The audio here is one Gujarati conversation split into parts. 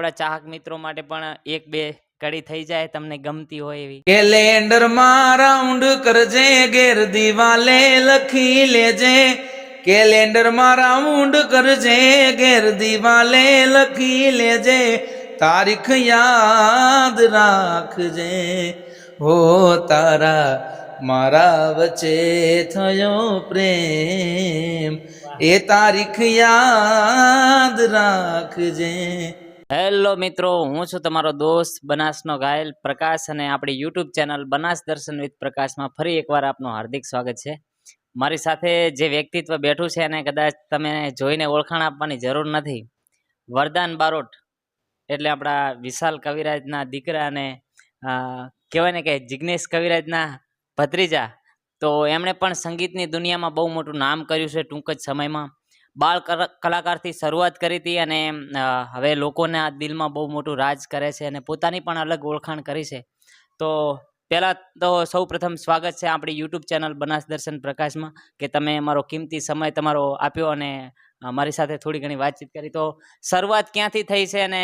આપણા ચાહક મિત્રો માટે પણ એક બે કડી થઈ જાય, તમને ગમતી હોય એવી. કેલેન્ડરમાં રાઉન્ડ કરજે, ઘેર દિવાલે લખી લેજે. કેલેન્ડરમાં રાઉન્ડ કરજે, ઘેર દિવાલે લખી લેજે. તારીખ યાદ રાખજે. હો તારા, મારા વચ્ચે થયો પ્રેમ. એ તારીખ યાદ રાખજે. હેલો મિત્રો, હું છું તમારો દોસ્ત બનાસનો ઘાયલ પ્રકાશ અને આપણી યુટ્યુબ ચેનલ બનાસ દર્શન વિથ પ્રકાશમાં ફરી એકવાર આપનું હાર્દિક સ્વાગત છે. મારી સાથે જે વ્યક્તિત્વ બેઠું છે એને કદાચ તમે જોઈને ઓળખાણ આપવાની જરૂર નથી. વરદાન બારોટ, એટલે આપણા વિશાલ કવિરાજના દીકરા અને કહેવાય ને કે જિગ્નેશ કવિરાજના ભત્રીજા. તો એમણે પણ સંગીતની દુનિયામાં બહુ મોટું નામ કર્યું છે ટૂંક જ સમયમાં. બાળ કલા- કલાકારથી શરૂઆત કરી હતી અને હવે લોકોના દિલમાં બહુ મોટું રાજ કરે છે અને પોતાની પણ અલગ ઓળખાણ કરી છે. તો પહેલાં તો સૌ પ્રથમ સ્વાગત છે આપણી યુટ્યુબ ચેનલ બનાસ દર્શન પ્રકાશમાં, કે તમે મારો કિંમતી સમય તમારો આપ્યો અને મારી સાથે થોડી ઘણી વાતચીત કરી. તો શરૂઆત ક્યાંથી થઈ છે અને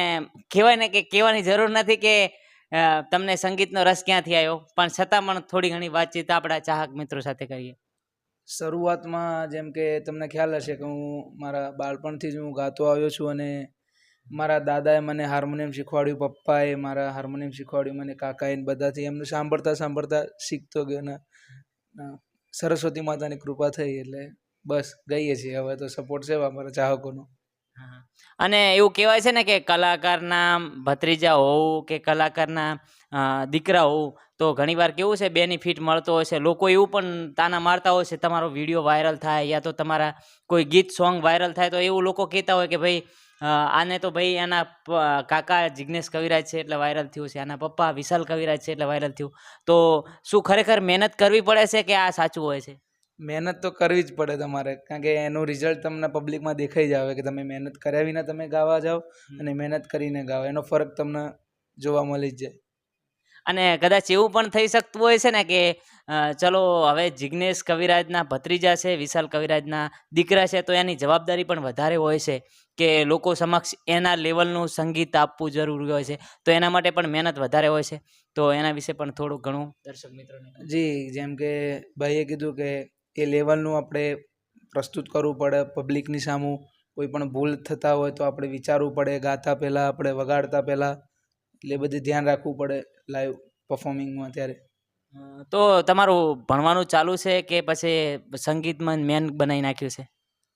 કહેવાય ને કે કહેવાની જરૂર નથી કે તમને સંગીતનો રસ ક્યાંથી આવ્યો? પણ છતાં પણ થોડી ઘણી વાતચીત આપણા ચાહક મિત્રો સાથે કરીએ. શરૂઆતમાં જેમ કે તમને ખ્યાલ હશે કે હું મારા બાળપણથી જ હું ગાતો આવ્યો છું અને મારા દાદાએ મને હાર્મોનિયમ શીખવાડ્યું, પપ્પાએ મારા હાર્મોનિયમ શીખવાડ્યું, મને કાકાએ બધાથી એમને સાંભળતા સાંભળતા શીખતો ગયો ને સરસ્વતી માતાની કૃપા થઈ એટલે બસ ગઈએ છીએ હવે તો સપોર્ટ છે અમારા ચાહકોનો. અને એવું કહેવાય છે ને કે કલાકારના ભત્રીજા હોવું કે કલાકારના દીકરા હોવું તો ઘણીવાર કેવું છે બેનિફિટ મળતો હોય છે. લોકો એવું પણ તાના મારતા હોય છે તમારો વીડિયો વાયરલ થાય યા તો તમારા કોઈ ગીત સોંગ વાયરલ થાય તો એવું લોકો કહેતા હોય કે ભાઈ આને તો ભાઈ એના કાકા જિગ્નેશ કવિરાજ છે એટલે વાયરલ થયું છે આના પપ્પા વિશાલ કવિરાજ છે એટલે વાયરલ થયું. તો શું ખરેખર મહેનત કરવી પડે છે કે આ સાચું હોય છે? મહેનત તો કરવી જ પડે તમારે કારણ કે એનું રિઝલ્ટ તમને પબ્લિકમાં દેખાઈ જ આવે કે તમે મહેનત કર્યા વિના તમે ગાવા જાઓ અને મહેનત કરીને ગાઓ. એનો ફરક તમને જોવા મળી જ જાય. અને કદાચ એવું પણ થઈ શકતું હોય છે ને કે ચલો હવે જિગ્નેશ કવિરાજના ભત્રીજા છે, વિશાલ કવિરાજના દીકરા છે, તો એની જવાબદારી પણ વધારે હોય છે કે લોકો સમક્ષ એના લેવલનું સંગીત આપવું જરૂરી હોય છે. તો એના માટે પણ મહેનત વધારે હોય છે. તો એના વિશે પણ થોડું ઘણું દર્શક મિત્રોને જી, જેમ કે ભાઈએ કીધું કે એ લેવલનું આપણે પ્રસ્તુત કરવું પડે, પબ્લિકની સામું કોઈ પણ ભૂલ થતા હોય તો આપણે વિચારવું પડે, ગાતા પહેલાં, આપણે વગાડતા પહેલાં, એટલે બધું ધ્યાન રાખવું પડે. લાઈવ પરફોર્મિંગમાં ત્યારે તો તમારું ભણવાનું ચાલુ છે કે પછી સંગીતમાં મેન બનાવી નાખ્યું છે?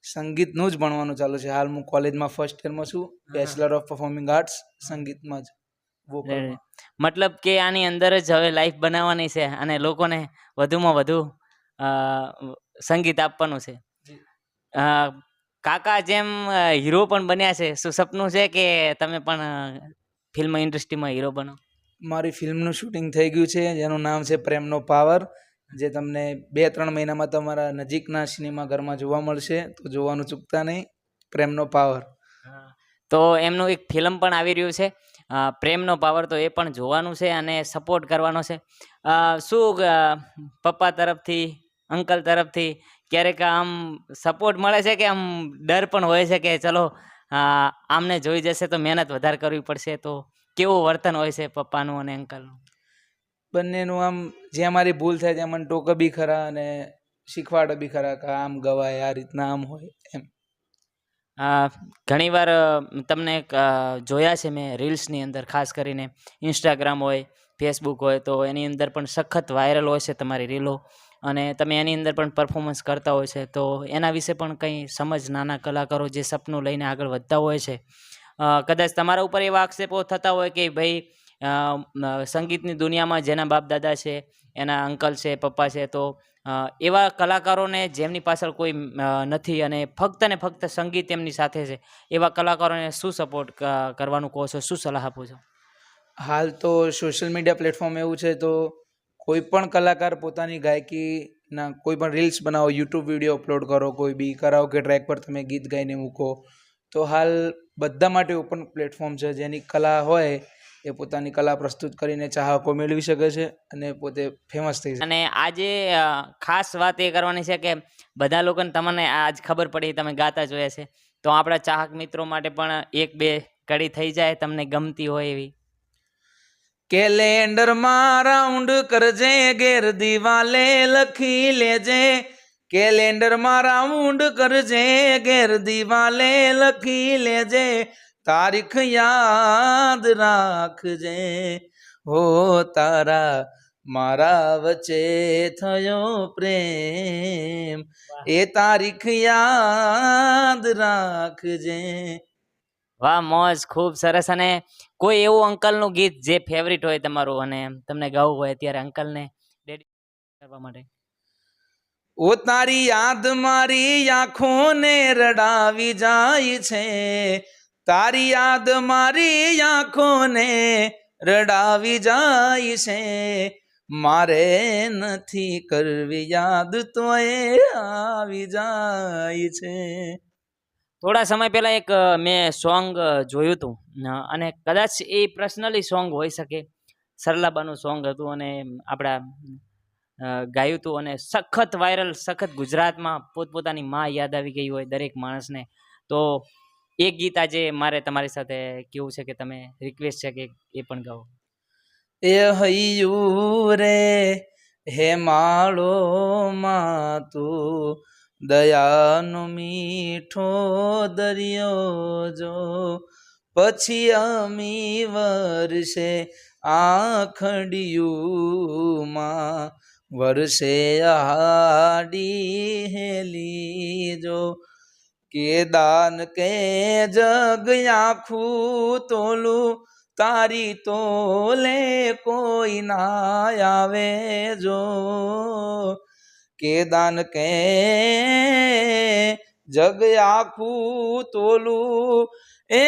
સંગીતનું જ ભણવાનું ચાલુ છે. હાલ હું કોલેજમાં ફર્સ્ટ યરમાં છું બેચલર ઓફ પરફોર્મિંગ આર્ટ્સ સંગીતમાં જ. મતલબ કે આની અંદર જ હવે લાઈફ બનાવવાની છે અને લોકોને વધુમાં વધુ સંગીત આપવાનું છે. કાકા જેમ હીરો પણ બન્યા છે શું સપનું છે કે તમે પણ ફિલ્મ ઇન્ડસ્ટ્રીમાં હીરો બનો? મારી ફિલ્મનું શૂટિંગ થઈ ગયું છે, જેનું નામ છે પ્રેમનો પાવર, જે તમને બે ત્રણ મહિનામાં તમારા નજીકના સિનેમા ઘરમાં જોવા મળશે, તો જોવાનું ચૂકતા નહીં. પ્રેમનો પાવર. તો એમનું એક ફિલ્મ પણ આવી રહ્યું છે. પ્રેમનો પાવર તો એ પણ જોવાનું છે અને સપોર્ટ કરવાનો છે. શું પપ્પા તરફથી, અંકલ તરફથી ક્યારેક આમ સપોર્ટ મળે છે કે આમ ડર પણ હોય છે કે ચલો આમને જોઈ જશે તો મહેનત વધારે કરવી પડશે તો કેવું વર્તન હોય છે પપ્પાનું અને અંકલનું? બંનેનું આમ જ્યાં મારી ભૂલ થાય ત્યાં મને ટોકે બી ખરા અને શીખવાડે બી ખરા કે આમ ગવાય આ રીતના આમ હોય એમ. ઘણીવાર તમને જોયા છે મેં રીલ્સની અંદર ખાસ કરીને ઇન્સ્ટાગ્રામ હોય ફેસબુક હોય તો એની અંદર પણ સખત વાયરલ હોય છે તમારી રીલો. અને તમે એની અંદર પણ પરફોર્મન્સ કરતા હોય છે. તો એના વિશે પણ કંઈ સમજ નાના કલાકારો જે સપનું લઈને આગળ વધતા હોય છે કદાચ તમારા ઉપર એવા આક્ષેપો થતા હોય કે ભાઈ સંગીતની દુનિયામાં જેના બાપ દાદા છે, એના અંકલ છે, પપ્પા છે, તો એવા કલાકારોને જેમની પાછળ કોઈ નથી અને ફક્ત ને ફક્ત સંગીત એમની સાથે છે, એવા કલાકારોને શું સપોર્ટ કરવાનું કહો છો? શું સલાહ આપો છો? હાલ તો સોશિયલ મીડિયા પ્લેટફોર્મ એવું છે, તો કોઈ પણ કલાકાર પોતાની ગાયકીના કોઈ પણ રીલ્સ બનાવો યુટ્યુબ વીડિયો અપલોડ કરો, કોઈ બી કરાઓકે ટ્રેક પર તમે ગીત ગાઈને મૂકો તો હાલ બધા માટે ઓપન પ્લેટફોર્મ છે. જેની કલા હોય એ પોતાની કલા પ્રસ્તુત કરીને ચાહકો મેળવી શકે છે અને પોતે ફેમસ થઈ શકે. અને આજે ખાસ વાત એ કરવાની છે કે બધા લોકોને તમને આજ ખબર પડી તમે ગાતા જોયા છે. તો આપણા ચાહક મિત્રો માટે પણ એક બે કડી થઈ જાય તમને ગમતી હોય એવી. કેલેન્ડરમાં રાઉન્ડ કરજે ગેર દિવાલે લખી લેજે. કેલેન્ડરમાં રાઉન્ડ કરજે, ઘેર દિવાલે લખી લેજે, તારીખ યાદ રાખજે. હો તારા, મારા વચ્ચે થયો પ્રેમ, એ તારીખ યાદ રાખજે. વાહ, મોજ ખૂબ સરસ. અને કોઈ એવું અંકલનું ગીત જે ફેવરિટ હોય તમારું, અને તમને ગાવું હોય ત્યારે અંકલને ડેડી કરવા માટે. ઓ તારી યાદ મારી આંખોને રડાવી જાય છે. તારી યાદ મારી આંખોને રડાવી જાય છે. મારે નથી કરવી યાદ તોય આવી જાય છે. થોડા સમય પહેલા એક મેં સોંગ જોયું હતું. અને કદાચ એ પર્સનલી સોંગ હોઈ શકે. સરલાબાનું સોંગ હતું અને આપણા ગાયું હતું અને સખત વાયરલ, સખત ગુજરાતમાં પોતપોતાની માં યાદ આવી ગઈ હોય દરેક માણસને. તો એક ગીત આજે મારે તમારી સાથે કેવું છે કે તમે રિક્વેસ્ટ છે કે એ પણ ગાઓ. એ હૈયું રે હે માળો માં તું, દયાનો મીઠો દરિયો જો. પછી અમી વર્ષે આખડિયુંમાં વર્ષે આડી હેલી જો કે દાન કે જગ આખું તોલું તારી તોલે કોઈ ના આવે જો કે દાન કે જગ આખું તોલું એ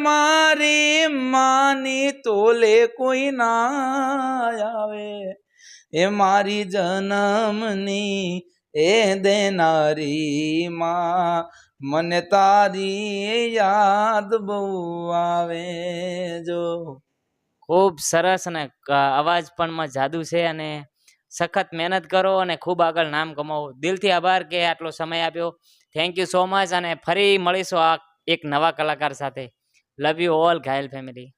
મારી માની તોલે કોઈ ના આવે એ મારી જન્મની, એ દેનારી માં મને તારી યાદ બહુ આવે જો. ખૂબ સરસ અને અવાજ પણ માં જાદુ છે અને સખત મહેનત કરો અને ખૂબ આગળ નામ કમાવો. દિલથી આભાર કે આટલો સમય આપ્યો. થેન્ક યુ સો મચ અને ફરી મળીશું આ એક નવા કલાકાર સાથે. Love you all Ghayal family